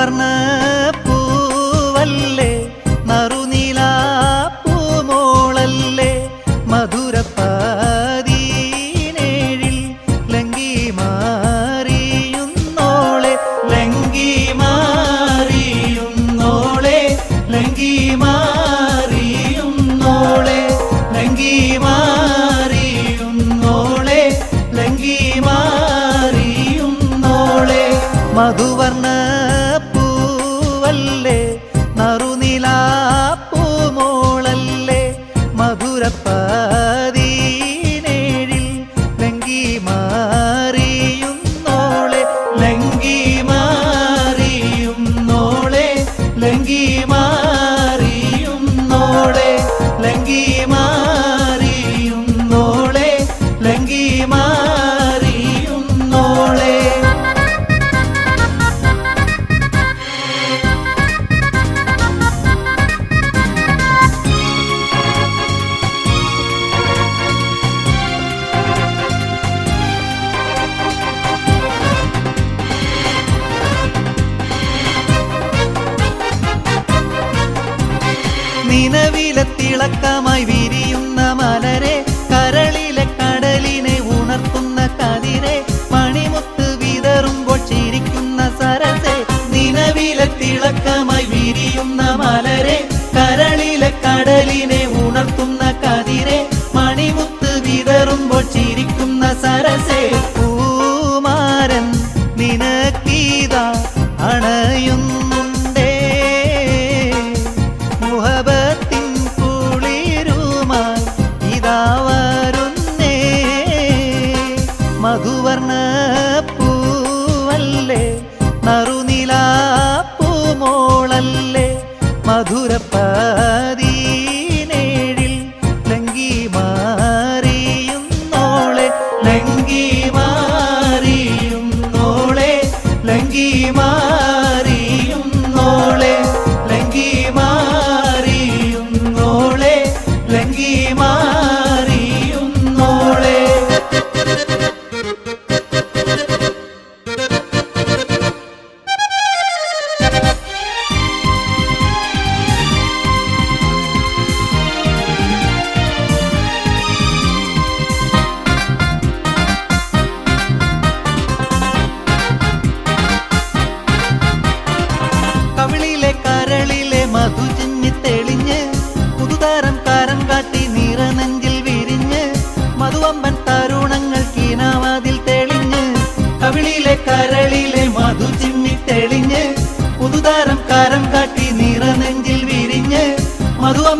നറുവർണ പൂവല്ലേ നറുനീല പൂമോളല്ലേ മധുരപ്പാതീനേഴിൽ ലങ്കി മാറിയുന്നോളെ ലങ്കി മാറിയുന്നോളെ ലങ്കി മാറിയുന്നോളെ ലങ്കി മാറിയുന്നോളെ ലങ്കി മാറിയുന്നോളെ. മധുവർണ നിലവിലെ തിളക്കമായി വിരിയുന്ന മലരെ കരളിലെ കടലിനെ ഉണർത്തും 领 പൂന്താരം കാരം കാട്ടി നിറനെഞ്ചിൽ വിരിഞ്ഞ് മധുവം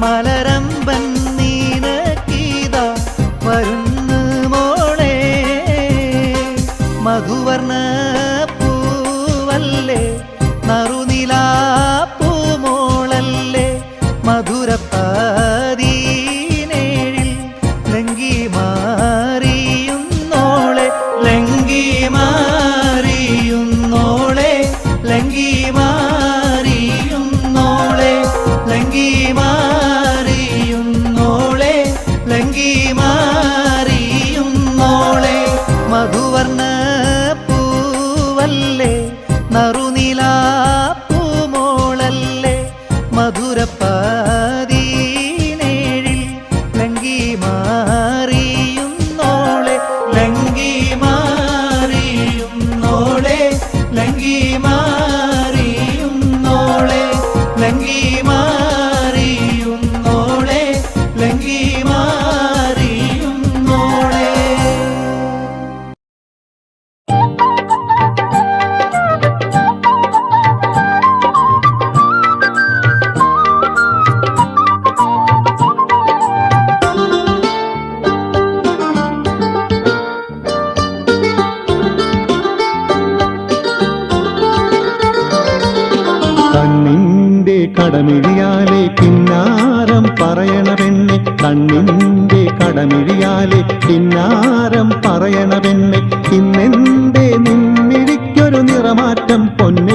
மல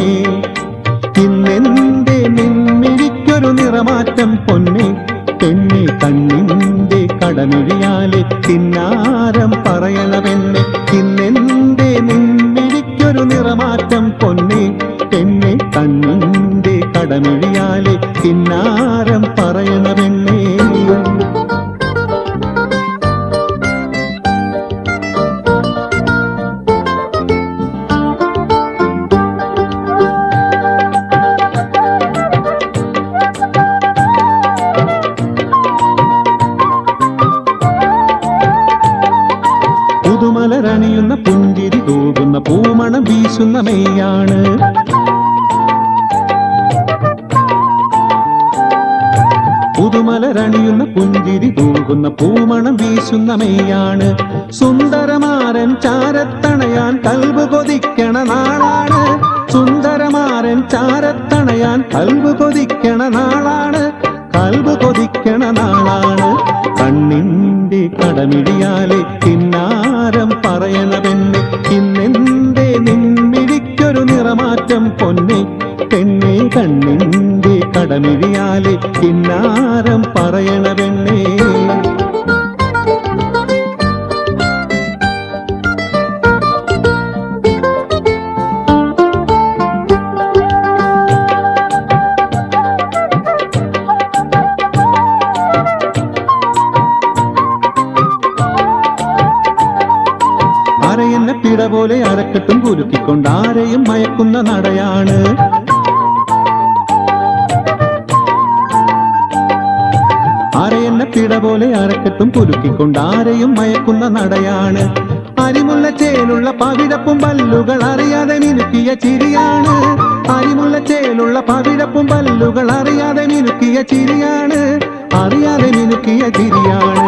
പൊന്നേ പുതുമലരണിയുന്ന പുഞ്ചിരി തൂകുന്ന പൂമണം വീശുന്ന മെയ്യാണ്. സുന്ദരമാരൻ ചാരത്തണയാൻ കൽവ് കൊതിക്കണ നാളാണ്. സുന്ദരമാരൻ ചാരത്തണയാൻ കൽവ് കൊതിക്കണ നാളാണ്. കൽവ് കൊതിക്കണ നാളാണ്. കണ്ണിന്റെ കടമിടിയാലെ കിന്നാരം പറയണവെന്നെ ഇന്നെന്റെ നിൻമിഴിക്കൊരു നിറമാറ്റം പൊന്നെ. പെണ്ണെ കണ്ണിന്റെ കടമിഴിയാലെ കിന്നാരം പറയണവെണ്ണേ അരയെന്ന പിട പോലെ അരക്കെട്ടും കുലുക്കിക്കൊണ്ട് ആരെയും മയക്കുന്ന നടയാണ്. പിട പോലെ അരക്കെട്ടും കുലുക്കിക്കൊണ്ട് ആരെയും മയക്കുന്ന നടയാണ്. അരിമുള്ള ചേലുള്ള പവിഴപ്പും പല്ലുകൾ അറിയാതെ മിനുക്കിയ ചിരിയാണ്. അരിമുള്ള ചേലുള്ള പവിഴപ്പും പല്ലുകൾ അറിയാതെ മിനുക്കിയ ചിരിയാണ്. അറിയാതെ മിനുക്കിയ ചിരിയാണ്.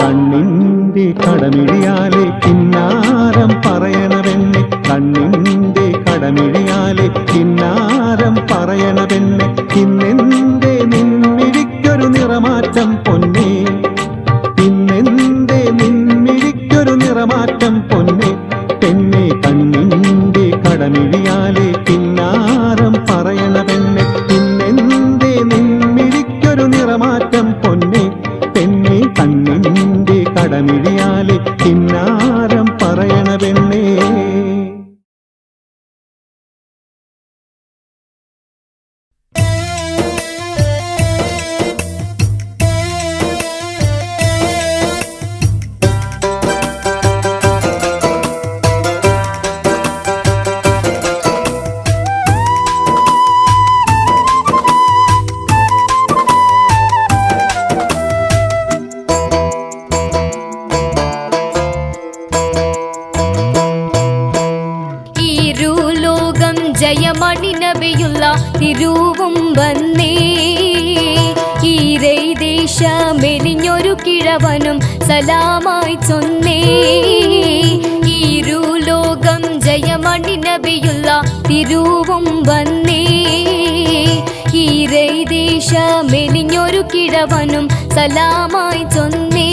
കണ്ണിന്റെ കടമിഴിയാലെ കിന്നാരം പറയണവെന്നെ കണ്ണിന്റെ കടമിഴിയാലെ കിന്നാരം പറയണവെന്നെ ഇന്നെന്റെ നിന്നിരിക്കൊരു നിറമാറ്റം പൊന്നേ. കിഴവനും സലാമായി ചൊന്നേ. ഇരുലോകം ജയമണി നബിയുള്ള തിരുവും വന്നേ. ഈരൈ ദേശ മെലിഞ്ഞൊരു കിഴവനും സലാമായി ചൊന്നേ.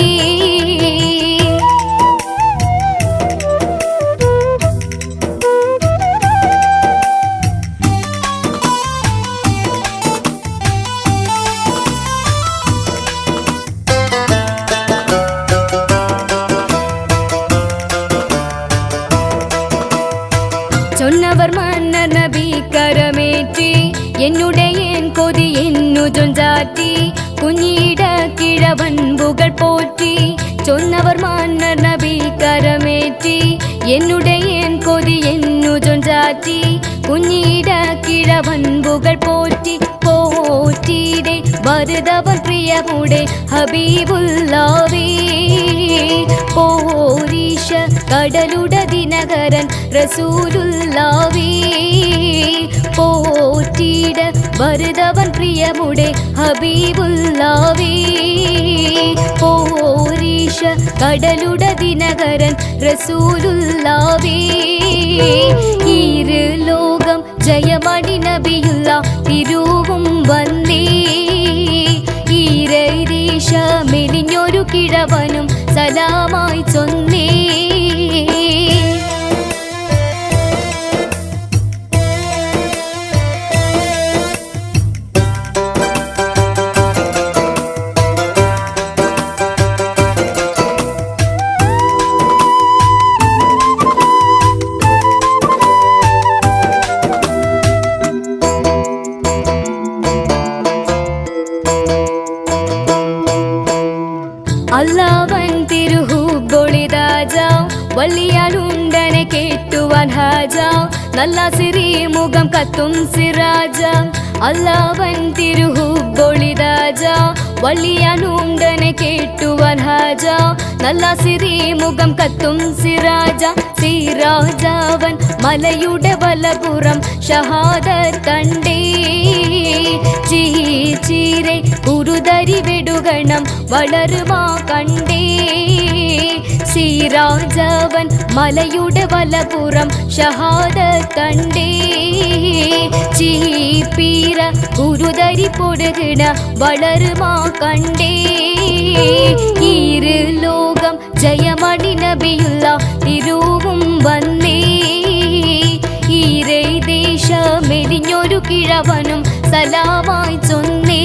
போற்றி சொன்னவர் மன்னர் நபி கரமேற்றி என்னுடைய கொதி എന്നുചൊഞ്ചാറ്റി കുഞ്ഞിട കിഴവൻപുകൾ പോറ്റി പോറ്റിയിടെ വരുതവൻ പ്രിയമുടെ ഹബീബുല്ലാവേ പോരീഷ കടലുട ദിനകരൻ റസൂലുല്ലാവേ പോറ്റിയിട വരുതവൻ പ്രിയമുടെ ഹബീബുല്ലാവേ. പോരീഷ കടലുട ദിനകരൻ റസൂലുല്ലാവേ. ഇരു ലോകം ജയമണി നബിയുള്ള തിരുവും വന്നേ. ഈരൈദേശ മെലിഞ്ഞൊരു കിഴവനും സലാമായി ചൊന്നേ. ಅಲ್ಲವನ್ ತಿರುಹುಗೊಳಿದ வள்ளியனுண்டனை கேட்டுவர் ஹாஜா நல்லா சிறி முகம் கத்தும் சிராஜா சீராஜாவன் மலையுட வலபுறம் ஷஹாதர் கண்டே. சீரை குருதறி வெடுகணம் வளருமா கண்டே. சீராஜா മലയുടെ വലപുറം ഷഹാദ കണ്ടേ ചീപ്പീര കുരുതരി പൊടുകിട വളരുമാ കണ്ടേ ഈര് ലോകം ജയമണി നബിയുള്ള തിരുവും വന്നേ ഈരൈ ദേശ മെലിഞ്ഞൊരു കിഴവനും സലാമായി ചൊന്നേ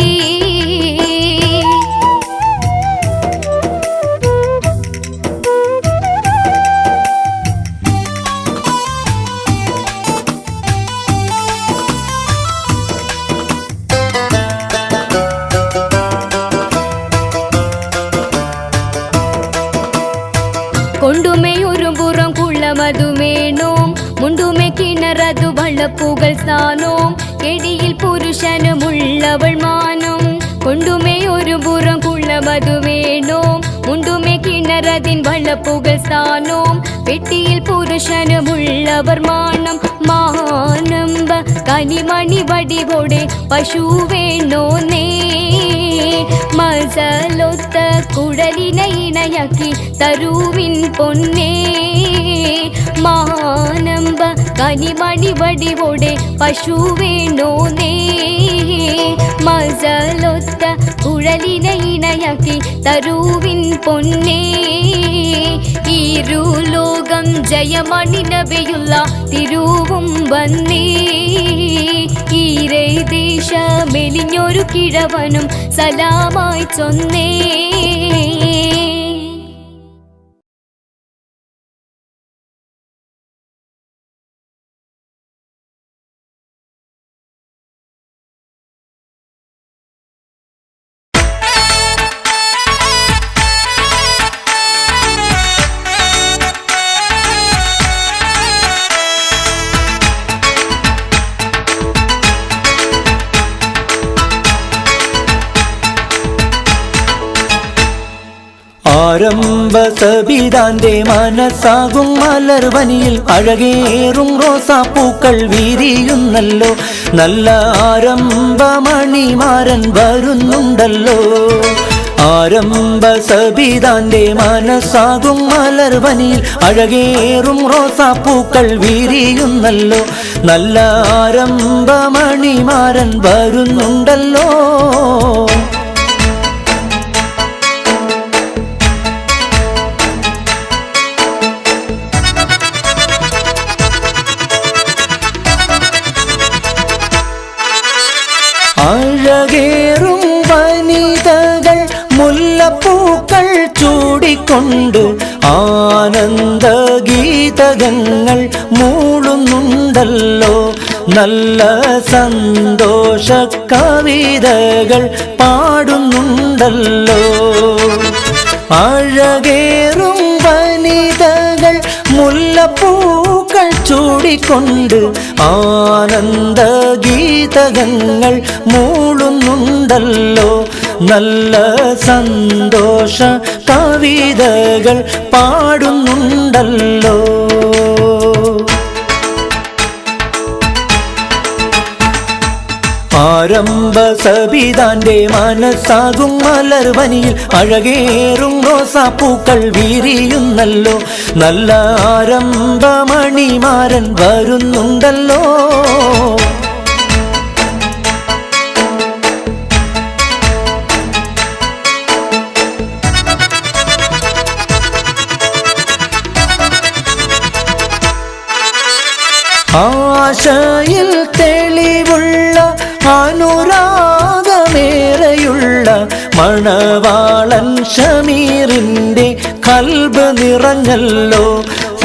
புகழ்சானோம் எடியில் புருஷனும் உள்ளவள் மானம். கொண்டுமே ஒரு புறம் குளமது வேணோம் உண்டுமே கிணறதின் வள புகழ்சானோம் பெட்டியில் புருஷனும் உள்ளவர் மானம். மானம்ப கனிமணி வடிவோடே பசுவேனோ நே மசலொத்த குடலினை இணையாக்கி தருவின் பொன்னே. மானம்ப കനിമണി വടിവോടെ പശു വേണോ നേ. മസലൊത്ത കുഴലിനെ ഇണയാക്കി തരുവിൻ പൊന്നേ. ഇരുലോകം ജയമണി നബിയുള്ള തിരുവും വന്നേ. ഈരൈ ദേശ മെലിഞ്ഞൊരു കിഴവനും സലാമായി ചൊന്നേ. മനസ്സാകും മനസ്സാകും മലർവനിയിൽ അഴകേറും റോസാപ്പൂക്കൾ വിരിയുന്നല്ലോ. നല്ല ആരംഭമണിമാരൻ വരുന്നുണ്ടല്ലോ. ആരംഭ സബിതാന്റെ മനസ്സാകും മലർവനിയിൽ അഴകേറും റോസാപ്പൂക്കൾ വിരിയുന്നല്ലോ. നല്ല ആരംഭമണിമാരൻ വരുന്നുണ്ടല്ലോ. ചൂടിക്കൊണ്ട് ആനന്ദ ഗീതകങ്ങൾ മൂളുന്നുണ്ടല്ലോ നല്ല സന്തോഷ കവിതകൾ പാടുന്നുണ്ടല്ലോ. അഴകേറും വനിതകൾ മുല്ലപ്പൂക്കൾ ചൂടിക്കൊണ്ട് ആനന്ദ ഗീതകങ്ങൾ മൂളുന്നുണ്ടല്ലോ നല്ല സന്തോഷ കവിതകൾ പാടുന്നുണ്ടല്ലോ. ആരംഭ സബിതാന്റെ മനസ്സാകും മലർവനിയിൽ അഴകേറും റോസാപ്പൂക്കൾ വിരിയുന്നല്ലോ. നല്ല ആരംഭമണിമാരൻ വരുന്നുണ്ടല്ലോ. ആശയിൽ തെളിവുള്ള അനുരാഗമേറെയുള്ള മണവാളൻ ഷമീറിന്റെ കൽബ് നിറഞ്ഞല്ലോ.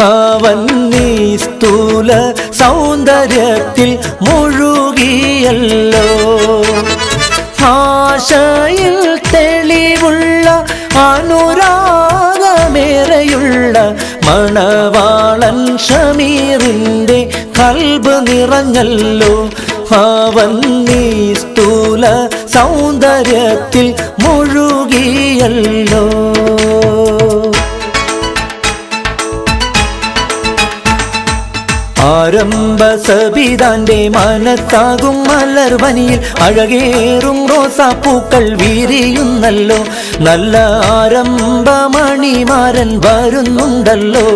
അവൻ നീ സ്ഥൂല സൗന്ദര്യത്തിൽ മുഴുകിയല്ലോ. ഭാഷയിൽ തെളിവുള്ള അനുരാഗമേറെയുള്ള മണവാളൻ ഷമീറിന്റെ കൽബ് നിറഞ്ഞല്ലോ. അവൻ നീ സ്ഥൂല സൗന്ദര്യത്തിൽ മുഴുകിയല്ലോ. ആരംഭ സബിതാന്റെ മനത്താകും മലർവനിയിൽ അഴകേറും റോസാപ്പൂക്കൾ വിരിയുന്നല്ലോ. നല്ല ആരംഭ ആരംഭമണിമാരൻ വരുന്നുണ്ടല്ലോ.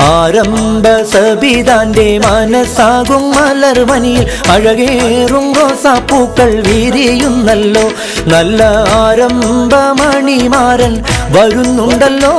ആരംഭ സബിതാന്റെ മനസ്സാകും മലർവനിയിൽ. അഴകേറും റോസാപ്പൂക്കൾ വിരിയുന്നല്ലോ. നല്ല ആരംഭമണിമാരൻ വരുന്നുണ്ടല്ലോ.